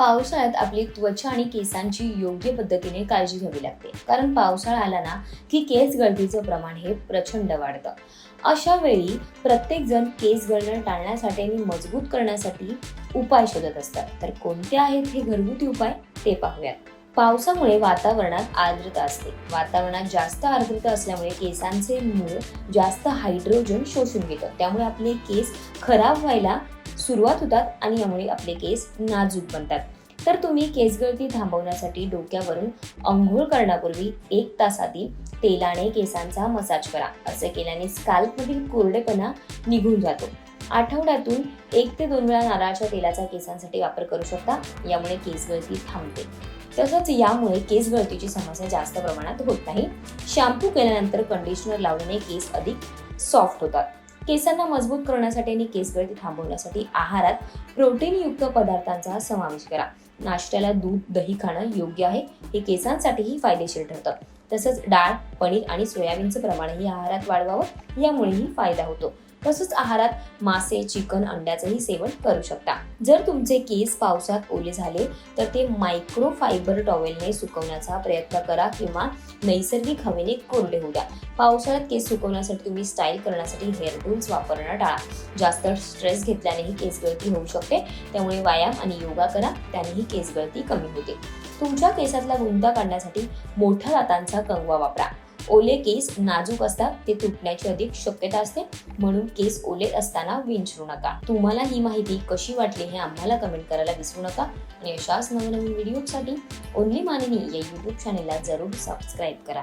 पावसाळ्यात आपली त्वचा आणि केसांची योग्य पद्धतीने काळजी घ्यावी लागते. कारण पावसाळा आला ना की केस गळतीचं प्रमाण हे प्रचंड वाढतं. अशा वेळी प्रत्येक जण केस गळणं टाळण्यासाठी आणि मजबूत करण्यासाठी उपाय शोधत असतात. तर कोणते आहेत हे घरगुती उपाय? ते पाहूयात. पावसामुळे वातावरणात आर्द्रता असते. वातावरणात जास्त आर्द्रता असल्यामुळे केसांचे मूळ जास्त हायड्रोजन शोषून घेतं. त्यामुळे आपले केस खराब व्हायला सुरुवात होतात आणि यामुळे आपले केस नाजूक बनतात. तर तुम्ही केस गळती थांबवण्यासाठी डोक्यावरून अंघोळ करण्यापूर्वी एक तास आधी तेलाने केसांचा मसाज करा. असे केल्याने स्काल्पमधील कोरडेपणा निघून जातो. आठवड्यातून एक ते दोन वेळा नारळाच्या तेलाचा केसांसाठी वापर करू शकता. यामुळे केस गळती थांबते. तसंच यामुळे केस गळतीची समस्या जास्त प्रमाणात होत नाही. शॅम्पू केल्यानंतर कंडिशनर लावल्याने केस अधिक सॉफ्ट होतात. केसांना मजबूत करण्यासाठी आणि केस गळती थांबवण्यासाठी आहारात प्रोटीनयुक्त पदार्थांचा समावेश करा. नाश्त्याला दूध दही खाणं योग्य आहे हे केसांसाठीही फायदेशीर ठरतं. तसंच डाळ पनीर आणि सोयाबीनचं प्रमाणही आहारात वाढवावं यामुळेही फायदा होतो. तसंच आहारात मासे चिकन अंड्याचंही सेवन करू शकता. जर तुमचे केस पावसात ओले झाले तर ते मायक्रो फायबर टॉवेलने सुकवण्याचा प्रयत्न करा किंवा नैसर्गिक हवेने कोरडे होऊ द्या. पावसाळ्यात केस सुकवण्यासाठी तुम्ही स्टाईल करण्यासाठी हेअर टूल्स वापरणं टाळा. जास्त स्ट्रेस घेतल्यानेही केस गळती होऊ शकते त्यामुळे व्यायाम आणि योगा करा त्यानेही केस गळती कमी होते. तुमच्या केसातला गुंता काढण्यासाठी मोठ्या दातांचा कंगवा वापरा. ओले केस नाजूक असतात ते तुटण्याची अधिक शक्यता असते. म्हणून केस ओले असताना विंचरू नका. तुम्हाला ही माहिती कशी वाटली हे आम्हाला कमेंट करायला विसरू नका. आणि अशाच नवनवीन व्हिडिओसाठी ओनली मानिनी या यूट्यूब चॅनेलला जरूर सबस्क्राईब करा.